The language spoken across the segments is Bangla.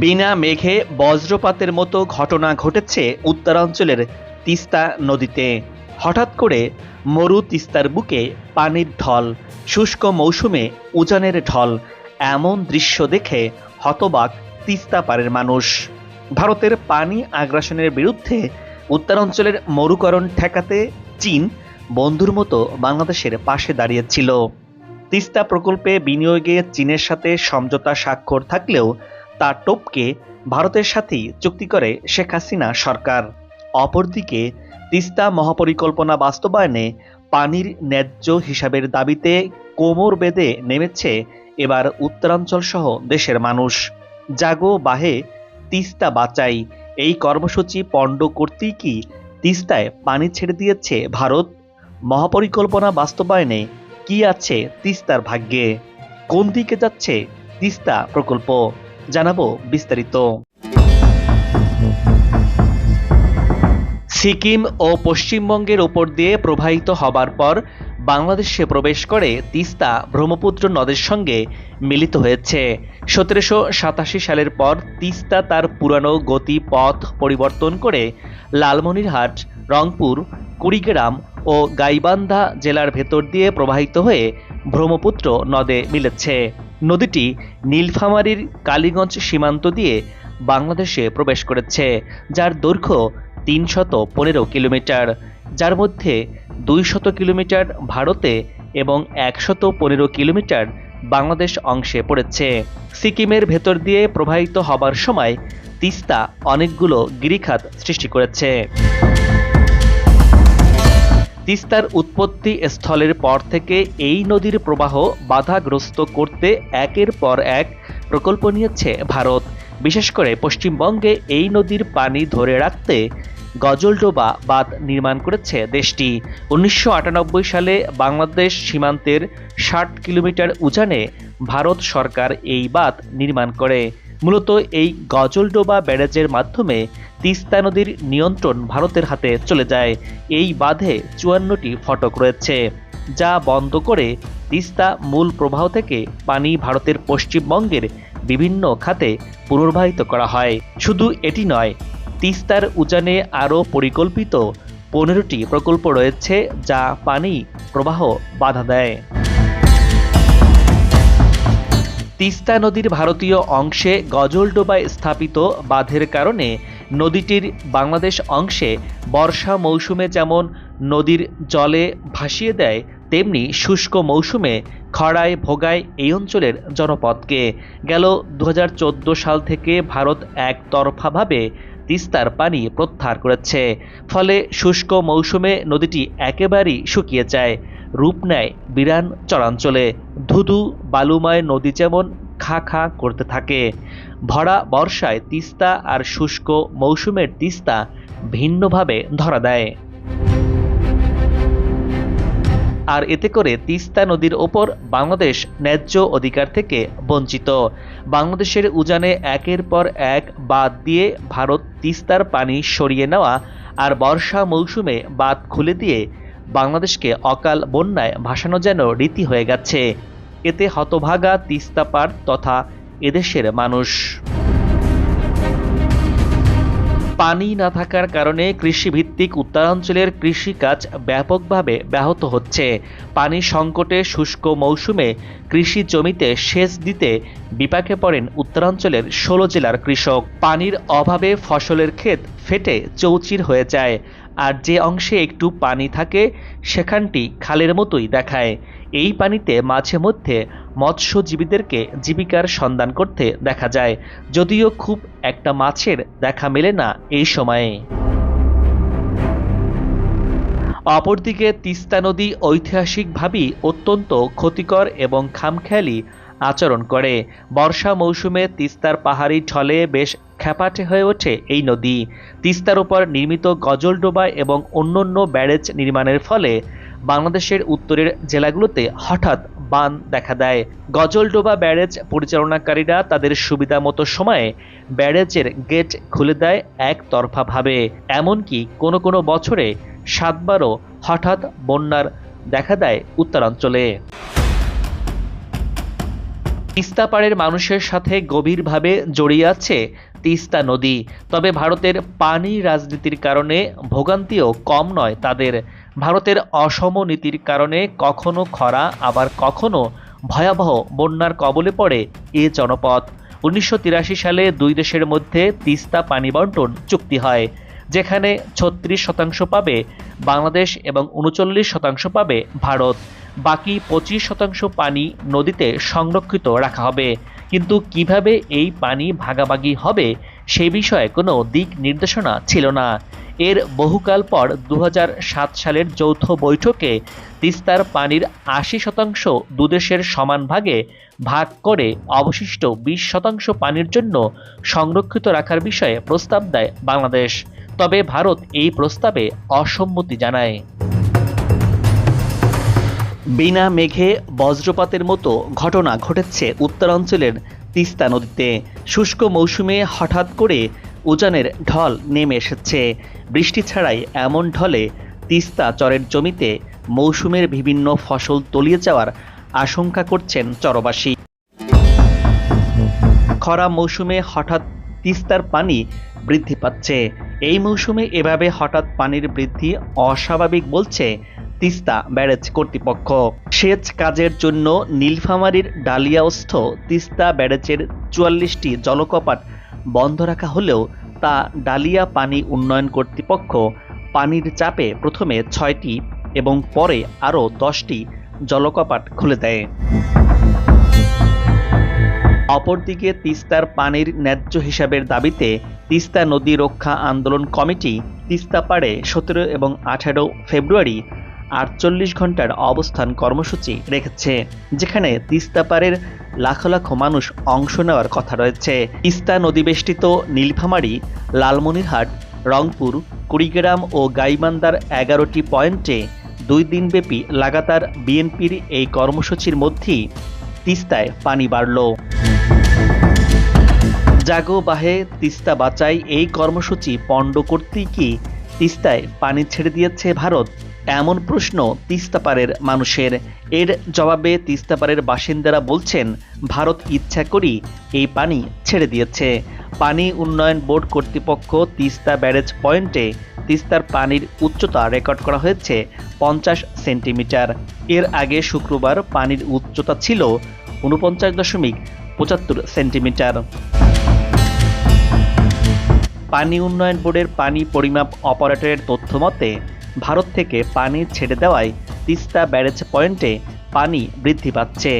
বিনা মেঘে বজ্রপাতের মতো ঘটনা ঘটেছে উত্তরাঞ্চলের তিস্তা নদীতে। হঠাৎ করে মরু তিস্তার বুকে পানির ঢল, শুষ্ক মৌসুমে উজানের ঢল, এমন দৃশ্য দেখে হতবাক তিস্তা পারের মানুষ। ভারতের পানি আগ্রাসনের বিরুদ্ধে উত্তরাঞ্চলের মরুকরণ ঠেকাতে চীন বন্ধুর মতো বাংলাদেশের পাশে দাঁড়িয়েছিল। তিস্তা প্রকল্পে বিনিয়োগে চীনের সাথে সমঝোতা স্বাক্ষর থাকলেও তা টপকে ভারতের সাথেই চুক্তি করে শেখ হাসিনা সরকার। অপরদিকে, তিস্তা মহাপরিকল্পনা বাস্তবায়নে পানির ন্যায্য হিসাবের দাবিতে কোমর বেঁধে নেমেছে এবার উত্তরাঞ্চল সহ দেশের মানুষ। জাগো বাহে তিস্তা বাঁচাই, এই কর্মসূচি পণ্ড করতেই কি তিস্তায় পানি ছেড়ে দিয়েছে ভারত? মহাপরিকল্পনা বাস্তবায়নে কি আছে তিস্তার ভাগ্যে? কোন দিকে যাচ্ছে তিস্তা প্রকল্প? জানাব বিস্তারিত। সিকিম ও পশ্চিমবঙ্গের ওপর দিয়ে প্রবাহিত হবার পর বাংলাদেশে প্রবেশ করে তিস্তা ব্রহ্মপুত্র নদের সঙ্গে মিলিত হয়েছে। সতেরোশো সাতাশি সালের পর তিস্তা তার পুরানো গতি পথ পরিবর্তন করে লালমনিরহাট, রংপুর, কুড়িগ্রাম ও গাইবান্ধা জেলার ভেতর দিয়ে প্রবাহিত হয়ে ব্রহ্মপুত্র নদে মিলেছে। নদীটি নীলফামারীর কালীগঞ্জ সীমান্ত দিয়ে বাংলাদেশে প্রবেশ করেছে, যার দৈর্ঘ্য তিনশত পনেরো কিলোমিটার। যার মধ্যে দুইশত কিলোমিটার ভারতে এবং একশত পনেরো কিলোমিটার বাংলাদেশ অংশে পড়েছে। সিকিমের ভেতর দিয়ে প্রবাহিত হবার সময় তিস্তা অনেকগুলো গিরিখাত সৃষ্টি করেছে। তিস্তার উৎপত্তি স্থলের পর থেকে এই নদীর প্রবাহ বাধাগ্রস্ত করতে একের পর এক প্রকল্প নিয়েছে ভারত। বিশেষ করে পশ্চিমবঙ্গে এই নদীর পানি ধরে রাখতে গজলডোবা বাঁধ নির্মাণ করেছে দেশটি। উনিশশো আটানব্বই সালে বাংলাদেশ সীমান্তের ষাট কিলোমিটার উজানে ভারত সরকার এই বাঁধ নির্মাণ করে। মূলত এই গজলডোবা ব্যারেজের মাধ্যমে তিস্তা নদীর নিয়ন্ত্রণ ভারতের হাতে চলে যায়। এই বাঁধে চুয়ান্নটি ফটক রয়েছে, যা বন্ধ করে তিস্তা মূল প্রবাহ থেকে পানি ভারতের পশ্চিমবঙ্গের বিভিন্ন খাতে পুনর্বাহিত করা হয়। শুধু এটি নয়, তিস্তার উজানে আরও পরিকল্পিত পনেরোটি প্রকল্প রয়েছে, যা পানি প্রবাহ বাধা দেয়। তিস্তা নদীর ভারতীয় অংশে গজলডোবায় স্থাপিত বাঁধের কারণে নদীটির বাংলাদেশ অংশে বর্ষা মৌসুমে যেমন নদীর জলে ভাসিয়ে দেয়, তেমনি শুষ্ক মৌসুমে খড়ায় ভোগায় এই অঞ্চলের জনপদকে। গেল দু হাজার চোদ্দ সাল থেকে ভারত একতরফাভাবে তিস্তার পানি প্রত্যাহার করেছে। ফলে শুষ্ক মৌসুমে নদীটি একেবারেই শুকিয়ে যায়। রূপ নেয় বিরান চরাঞ্চলে। ধুধু বালুময় নদী যেমন খা খা করতে থাকে। ভরা বর্ষায় তিস্তা আর শুষ্ক মৌসুমের তিস্তা ভিন্নভাবে ধরা দেয়। আর এতে করে তিস্তা নদীর ওপর বাংলাদেশ ন্যায্য অধিকার থেকে বঞ্চিত। বাংলাদেশের উজানে একের পর এক বাদ দিয়ে ভারত তিস্তার পানি সরিয়ে নেওয়া আর বর্ষা মৌসুমে বাঁধ খুলে দিয়ে বাংলাদেশকে অকাল বন্যায় ভাসানো যেন রীতি হয়ে গেছে। এতে হতভাগা তিস্তা পার তথা এদেশের মানুষ। পানি না থাকার কারণে কৃষিভিত্তিক উত্তরাঞ্চলের কৃষিকাজ ব্যাপকভাবে ব্যাহত হচ্ছে। পানি সংকটে শুষ্ক মৌসুমে কৃষি জমিতে সেচ দিতে বিপাকে পড়েন উত্তরাঞ্চলের ষোলো জেলার কৃষক। পানির অভাবে ফসলের ক্ষেত ফেটে চৌচির হয়ে যায়। আর যে অংশে একটু পানি থাকে, সেখানটি খালের মতোই দেখায়। এই পানিতে মাঝে মধ্যে মৎস্যজীবীদেরকে জীবিকার সন্ধান করতে দেখা যায়, যদিও খুব একটা মাছের দেখা মেলে না এই সময়ে। অপরদিকে তিস্তা নদী ঐতিহাসিকভাবেই অত্যন্ত ক্ষতিকর এবং খামখেয়ালি আচরণ করে। বর্ষা মৌসুমে তিস্তার পাহাড়ি ঢলে বেশ খ্যাপাটে হয়ে ওঠে এই নদী। তিস্তার উপর নির্মিত গজলডোবা এবং অন্যান্য ব্যারেজ নির্মাণের ফলে বাংলাদেশের উত্তরের জেলাগুলোতে হঠাৎ বান দেখা দেয়। গজলডোবা ব্যারেজ পরিচালনাকারীরা তাদের সুবিধা মতো সময়ে ব্যারেজের গেট খুলে দেয় একতরফাভাবে। এমনকি কোনো কোনো বছরে সাতবারও হঠাৎ বন্যার দেখা দেয় উত্তরাঞ্চলে। তিস্তা পাড়ের মানুষের সাথে গভীরভাবে জড়িয়ে আছে তিস্তা নদী। তবে ভারতের পানি রাজনীতির কারণে ভোগান্তিও কম নয় তাদের। ভারতের অসম নীতির কারণে কখনো খরা, আবার কখনো ভয়াবহ বন্যার কবলে পড়ে এ জনপদ। উনিশশো সালে দুই দেশের মধ্যে তিস্তা পানি বন্টন চুক্তি হয়। যেখানে ছত্রিশ শতাংশ পাবে বাংলাদেশ এবং উনচল্লিশ শতাংশ পাবে ভারত। বাকি পঁচিশ শতাংশ পানি নদীতে সংরক্ষিত রাখা হবে। কিন্তু কীভাবে এই পানি ভাগাভাগি হবে সে বিষয়ে কোনো দিক নির্দেশনা ছিল না। এর বহুকাল পর দু হাজার সাত সালের যৌথ বৈঠকে তিস্তার পানির আশি শতাংশ দুদেশের সমান ভাগে ভাগ করে অবশিষ্ট বিশ শতাংশ পানির জন্য সংরক্ষিত রাখার বিষয়ে প্রস্তাব দেয় বাংলাদেশ। তবে ভারত এই প্রস্তাবে অসম্মতি জানায়। বিনা মেঘে বজ্রপাতের মতো ঘটনা ঘটেছে উত্তরাঞ্চলের তিস্তা নদীতে। শুষ্ক মৌসুমে হঠাৎ করে উজানের ঢল নেমে এসেছে। বৃষ্টি ছাড়াই এমন ঢলে তিস্তা চরের জমিতে মৌসুমের বিভিন্ন ফসল তলিয়ে যাওয়ার আশঙ্কা করছেন চরবাসী। খরা মৌসুমে হঠাৎ তিস্তার পানি বৃদ্ধি পাচ্ছে। এই মৌসুমে এভাবে হঠাৎ পানির বৃদ্ধি অস্বাভাবিক বলছে তিস্তা ব্যারেজ কর্তৃপক্ষ। সেচ কাজের জন্য নীলফামারীর ডালিয়াস্থ তিস্তা ব্যারেজের চুয়াল্লিশটি জলকপাট বন্ধ রাখা হলেও তা ডালিয়া পানি উন্নয়ন কর্তৃপক্ষ পানির চাপে প্রথমে ছয়টি এবং পরে আরও দশটি জলকপাট খুলে দেয়। অপরদিকে তিস্তার পানির ন্যায্য হিসাবের দাবিতে তিস্তা নদী রক্ষা আন্দোলন কমিটি তিস্তা পাড়ে সতেরো এবং আঠারো ফেব্রুয়ারি আটচল্লিশ ঘণ্টার অবস্থান কর্মসূচি রেখেছে, যেখানে তিস্তা পাড়ের লাখ লাখ মানুষ অংশ নেওয়ার কথা রয়েছে। তিস্তা নদীবেষ্টিত নীলফামারী, লালমনিরহাট, রংপুর, কুড়িগ্রাম ও গাইবান্দার এগারোটি পয়েন্টে দুই দিনব্যাপী লাগাতার বিএনপির এই কর্মসূচির মধ্যেই তিস্তায় পানি বাড়ল। জাগো বাহে তিস্তা বাঁচাই এই কর্মসূচি পণ্ড করতেই কি তিস্তায় পানি ছেড়ে দিয়েছে ভারত? এমন প্রশ্ন তিস্তাপাড়ের মানুষের। এর জবাবে তিস্তাপাড়ের বাসিন্দারা বলছেন, ভারত ইচ্ছা করি এই পানি ছেড়ে দিয়েছে। পানি উন্নয়ন বোর্ড কর্তৃপক্ষ তিস্তা ব্যারেজ পয়েন্টে তিস্তার পানির উচ্চতা রেকর্ড করা হয়েছে পঞ্চাশ সেন্টিমিটার। এর আগে শুক্রবার পানির উচ্চতা ছিল উনপঞ্চাশ দশমিক পঁচাত্তর সেন্টিমিটার। পানি উন্নয়ন বোর্ডের পানি পরিমাপ অপারেটরের তথ্য মতে ভারত থেকে পানি ছেড়ে দেওয়ায় তিস্তা ব্যারেজ পয়েন্টে পানি বৃদ্ধি পাচ্ছে।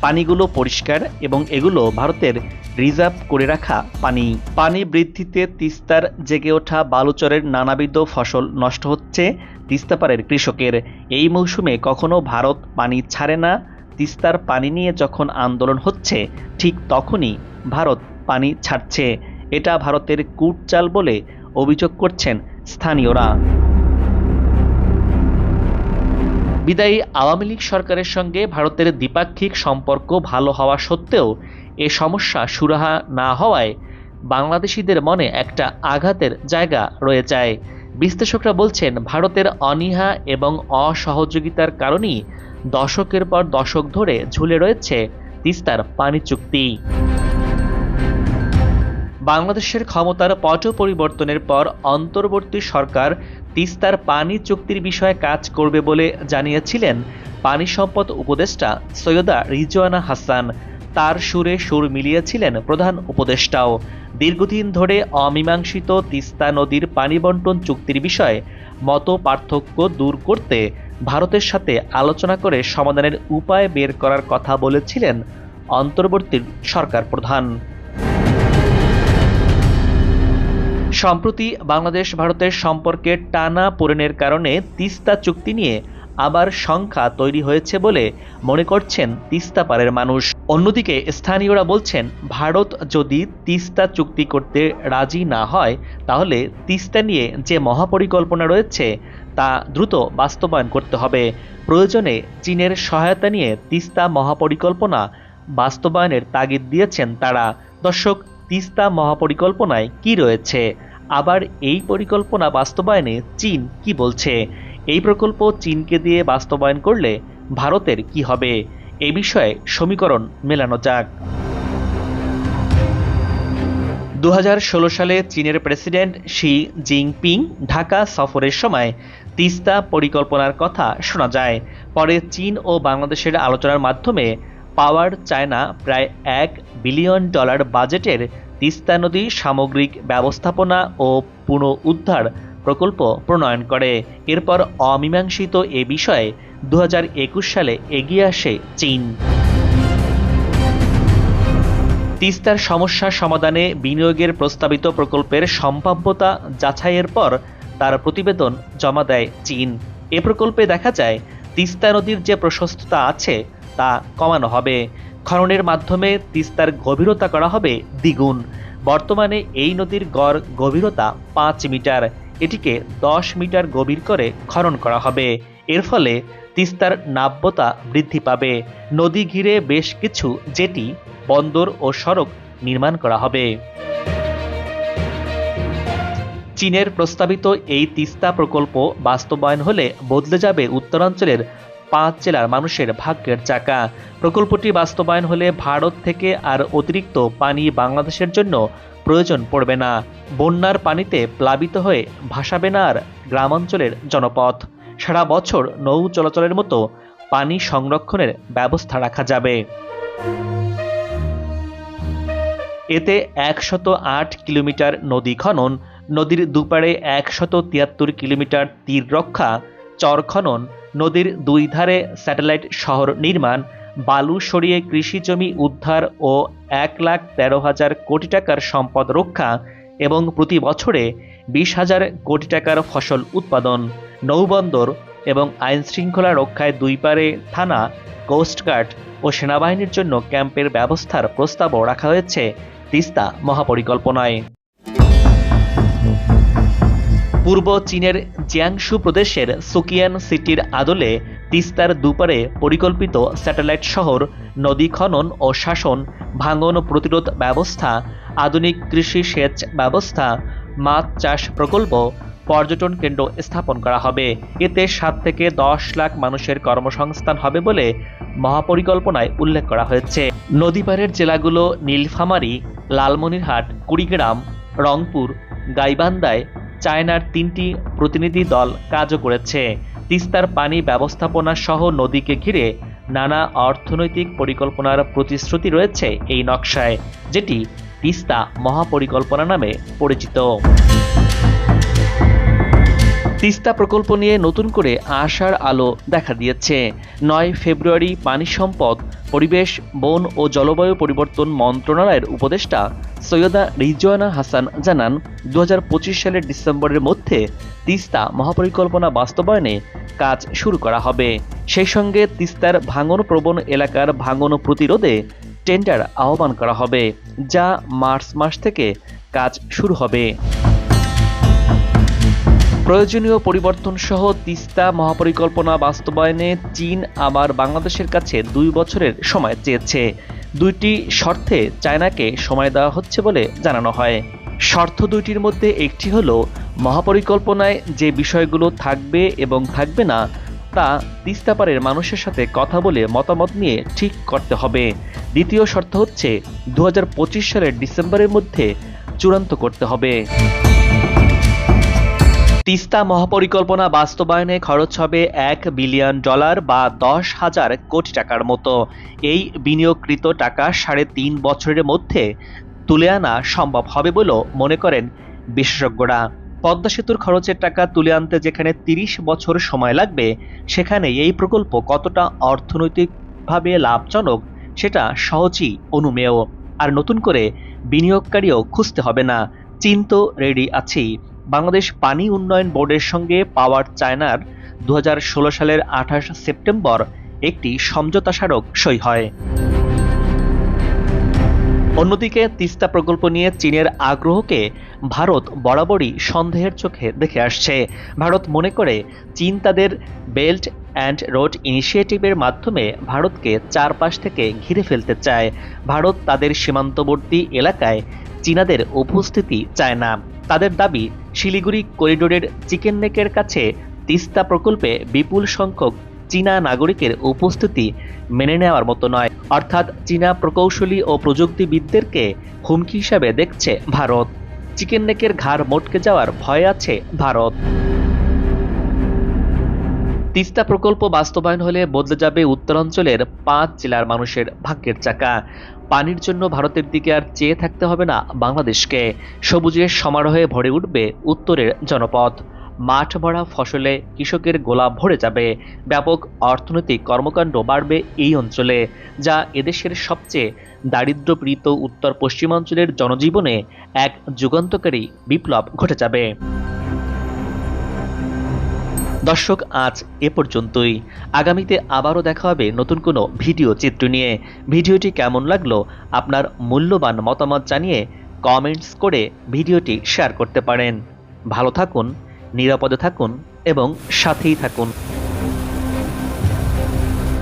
পানিগুলো পরিষ্কার এবং এগুলো ভারতের রিজার্ভ করে রাখা পানি। পানি বৃদ্ধিতে তিস্তার জেগে ওঠা বালুচরের নানাবিধ ফসল নষ্ট হচ্ছে তিস্তাপাড়ের কৃষকের। এই মৌসুমে কখনো ভারত পানি ছাড়ে না। তিস্তার পানি নিয়ে যখন আন্দোলন হচ্ছে, ঠিক তখনই ভারত পানি ছাড়ছে। এটা ভারতের কূটচাল বলে অভিযোগ করছেন স্থানীয়রা। বিদায়ী আওয়ামী লীগ সরকারের সঙ্গে ভারতের দ্বিপাক্ষিক সম্পর্ক ভালো হওয়া সত্ত্বেও এ সমস্যা সুরাহা না হওয়ায় বাংলাদেশিদের মনে একটা আঘাতের জায়গা রয়ে যায়। বিশ্লেষকরা বলছেন, ভারতের অনীহা এবং অসহযোগিতার কারণেই দশকের পর দশক ধরে ঝুলে রয়েছে তিস্তার পানি চুক্তি। বাংলাদেশের ক্ষমতার পট পরিবর্তনের পর অন্তর্বর্তী সরকার তিস্তার পানি চুক্তির বিষয়ে কাজ করবে বলে জানিয়েছিলেন পানি সম্পদ উপদেষ্টা সৈয়দা রিজওয়ানা হাসান। তার সুরে সুর মিলিয়েছিলেন প্রধান উপদেষ্টাও। দীর্ঘদিন ধরে অমীমাংসিত তিস্তা নদীর পানি বন্টন চুক্তির বিষয়ে মত পার্থক্য দূর করতে ভারতের সাথে আলোচনা করে সমাধানের উপায় বের করার কথা বলেছিলেন অন্তর্বর্তী সরকার প্রধান। সম্প্রতি বাংলাদেশ ভারতের সম্পর্কের টানা পোড়েনের কারণে তিস্তা চুক্তি নিয়ে আবার সংখ্যা তৈরি হয়েছে বলে মনে করছেন তিস্তা পারের মানুষ। অন্যদিকে স্থানীয়রা বলছেন, ভারত যদি তিস্তা চুক্তি করতে রাজি না হয়, তাহলে তিস্তা নিয়ে যে মহাপরিকল্পনা রয়েছে, তা দ্রুত বাস্তবায়ন করতে হবে। প্রয়োজনে চীনের সহায়তা নিয়ে তিস্তা মহাপরিকল্পনা বাস্তবায়নের তাগিদ দিয়েছেন তারা। দর্শক, তিস্তা মহাপরিকল্পনায় কি রয়েছে? আবার এই পরিকল্পনা বাস্তবায়নে চীন কি বলছে? এই প্রকল্প চীনকে দিয়ে বাস্তবায়ন করলে ভারতের কি হবে? এ বিষয়ে সমীকরণ মেলানো যাক। দু হাজার ষোলো সালে চীনের প্রেসিডেন্ট শি জিনপিং ঢাকা সফরের সময় তিস্তা পরিকল্পনার কথা শোনা যায়। পরে চীন ও বাংলাদেশের আলোচনার মাধ্যমে পাওয়ার চায়না প্রায় এক বিলিয়ন ডলার বাজেটের তিস্তা নদী সামগ্রিক ব্যবস্থাপনা ও পুনঃ উদ্ধার প্রকল্প প্রণয়ন করে। এরপর অমীমাংসিত এ বিষয়ে দু হাজার একুশ সালে এগিয়ে আসে চীন। তিস্তার সমস্যা সমাধানে বিনিয়োগের প্রস্তাবিত প্রকল্পের সম্ভাব্যতা যাচাইয়ের পর তার প্রতিবেদন জমা দেয় চীন। এ প্রকল্পে দেখা যায়, তিস্তা নদীর যে প্রশস্ততা আছে, তা কমানো হবে। খননের মাধ্যমে তিস্তার গভীরতা করা হবে দ্বিগুণ। বর্তমানে এই নদীর গড় গভীরতা পাঁচ মিটার। এটিকে দশ মিটার গভীর করে খনন করা হবে। এর ফলে তিস্তার নাব্যতা বৃদ্ধি পাবে। নদী ঘিরে বেশ কিছু জেটি, বন্দর ও সড়ক নির্মাণ করা হবে। চীনের প্রস্তাবিত এই তিস্তা প্রকল্প বাস্তবায়ন হলে বদলে যাবে উত্তরাঞ্চলের পাঁচ জেলার মানুষের ভাগ্যের চাকা। প্রকল্পটি বাস্তবায়ন হলে ভারত থেকে আর অতিরিক্ত পানি বাংলাদেশের জন্য প্রয়োজন পড়বে না। বন্যার পানিতে প্লাবিত হয়ে ভাসাবে না আর গ্রামাঞ্চলের জনপথ। সারা বছর নৌ চলাচলের মতো পানি সংরক্ষণের ব্যবস্থা রাখা যাবে। এতে একশত আট কিলোমিটার নদী খনন, নদীর দুপারে একশত তিয়াত্তর কিলোমিটার তীর রক্ষা, চর খনন নদীর দুই ধারে স্যাটেলাইট শহর নির্মাণ, বালু সরিয়ে কৃষি জমি উদ্ধার ও এক লাখ তেরো হাজার কোটি টাকার সম্পদ রক্ষা এবং প্রতি বছরে বিশ হাজার কোটি টাকার ফসল উৎপাদন, নৌবন্দর এবং আইন শৃঙ্খলা রক্ষায় দুই পারে থানা কোস্টগার্ড ও সেনাবাহিনীর জন্য ক্যাম্পের ব্যবস্থার প্রস্তাবও রাখা হয়েছে, তিস্তা মহাপরিকল্পনায়। পূর্ব চীনের জিয়াংশু প্রদেশের সুকিয়ান সিটির আদলে তিস্তার দুপারে পরিকল্পিত স্যাটেলাইট শহর, নদী খনন ও শাসন, ভাঙন প্রতিরোধ ব্যবস্থা, আধুনিক কৃষি সেচ ব্যবস্থা, মাছ চাষ প্রকল্প, পর্যটন কেন্দ্র স্থাপন করা হবে। এতে সাত থেকে দশ লাখ মানুষের কর্মসংস্থান হবে বলে মহাপরিকল্পনায় উল্লেখ করা হয়েছে। নদীপাড়ের জেলাগুলো নীলফামারী, লালমনিরহাট, কুড়িগ্রাম, রংপুর, গাইবান্ধায় চায়নার তিনটি প্রতিনিধি দল কাজও করেছে। তিস্তার পানি ব্যবস্থাপনা সহ নদীকে ঘিরে নানা অর্থনৈতিক পরিকল্পনার প্রতিশ্রুতি রয়েছে এই নকশায়, যেটি তিস্তা মহাপরিকল্পনা নামে পরিচিত। তিস্তা প্রকল্প নিয়ে নতুন করে আশার আলো দেখা দিয়েছে। নয় ফেব্রুয়ারি পানি সম্পদ, পরিবেশ, বন ও জলবায়ু পরিবর্তন মন্ত্রণালয়ের উপদেষ্টা সৈয়দা রিজওয়ানা হাসান জানান দু হাজার পঁচিশ সালের ডিসেম্বরের মধ্যে তিস্তা মহাপরিকল্পনা বাস্তবায়নে কাজ শুরু করা হবে। সেই সঙ্গে তিস্তার ভাঙন প্রবণ এলাকার ভাঙন প্রতিরোধে টেন্ডার আহ্বান করা হবে, যা মার্চ মাস থেকে কাজ শুরু হবে। প্রয়োজনীয় পরিবর্তন সহ তিস্তা মহাপরিকল্পনা বাস্তবায়নে চীন আবার বাংলাদেশের কাছে দুই বছরের সময় চেয়েছে। দুইটি শর্তে চায়নাকে সময় দেওয়া হচ্ছে বলে জানানো হয়। শর্ত দুইটির মধ্যে একটি হল, মহাপরিকল্পনায় যে বিষয়গুলো থাকবে এবং থাকবে না, তা তিস্তাপাড়ের মানুষের সাথে কথা বলে মতামত নিয়ে ঠিক করতে হবে। দ্বিতীয় শর্ত হচ্ছে দু হাজার পঁচিশ সালের ডিসেম্বরের মধ্যে চূড়ান্ত করতে হবে। তিস্তা মহাপরিকল্পনা বাস্তবায়নে খরচ হবে এক বিলিয়ন ডলার বা দশ হাজার কোটি টাকার মতো। এই বিনিয়োগকৃত টাকা সাড়ে তিন বছরের মধ্যে তুলে আনা সম্ভব হবে বলেও মনে করেন বিশেষজ্ঞরা। পদ্মা সেতুর খরচের টাকা তুলে আনতে যেখানে তিরিশ বছর সময় লাগবে সেখানে এই প্রকল্প কতটা অর্থনৈতিকভাবে লাভজনক সেটা সহজেই অনুমেয়। আর নতুন করে বিনিয়োগকারীও খুঁজতে হবে না। চীন তো রেডি আছেই বাংলাদেশ পানি উন্নয়ন বোর্ডের সঙ্গে পাওয়ার চায়নার দু হাজার ষোলো সালের আঠাশ সেপ্টেম্বর একটি সমঝোতা স্মারক সই হয়। অন্যদিকে তিস্তা প্রকল্প নিয়ে চীনের আগ্রহকে ভারত বরাবরই সন্দেহের চোখে দেখে আসছে। ভারত মনে করে চীন তাদের বেল্ট অ্যান্ড রোড ইনিশিয়েটিভের মাধ্যমে ভারতকে চারপাশ থেকে ঘিরে ফেলতে চায়। ভারত তাদের সীমান্তবর্তী এলাকায় চীনাদের উপস্থিতি চায় না। তাদের দাবি শিলিগুড়ি করিডোরের চিকেন নেকের কাছে তিস্তা প্রকল্পে বিপুল সংখ্যক চীনা নাগরিকের উপস্থিতি মেনে নেওয়ার মতো নয়। অর্থাৎ চীনা প্রকৌশলী ও প্রযুক্তিবিদদেরকে হুমকি হিসাবে দেখছে ভারত। চিকেন নেকের ঘাড় মটকে যাওয়ার ভয় আছে ভারত। তিস্তা প্রকল্প বাস্তবায়ন হলে বদলে যাবে উত্তরাঞ্চলের পাঁচ জেলার মানুষের ভাগ্যের চাকা। পানির জন্য ভারতের দিকে আর চেয়ে থাকতে হবে না বাংলাদেশকে। সবুজের সমারোহে ভরে উঠবে উত্তরের জনপদ। মাঠ ভরা ফসলে কৃষকের গোলা ভরে যাবে। ব্যাপক অর্থনৈতিক কর্মকাণ্ড বাড়বে এই অঞ্চলে, যা এদেশের সবচেয়ে দারিদ্র্যপীড়িত উত্তর পশ্চিমাঞ্চলের জনজীবনে এক যুগান্তকারী বিপ্লব ঘটে যাবে। দর্শক, আজ এ পর্যন্তই। আগামীতে আবারও দেখা হবে নতুন কোনো ভিডিও চিত্র নিয়ে। ভিডিওটি কেমন লাগল, আপনার মূল্যবান মতামত জানিয়ে কমেন্টস করে ভিডিওটি শেয়ার করতে পারেন। ভালো থাকুন, নিরাপদে থাকুন এবং সাথেই থাকুন।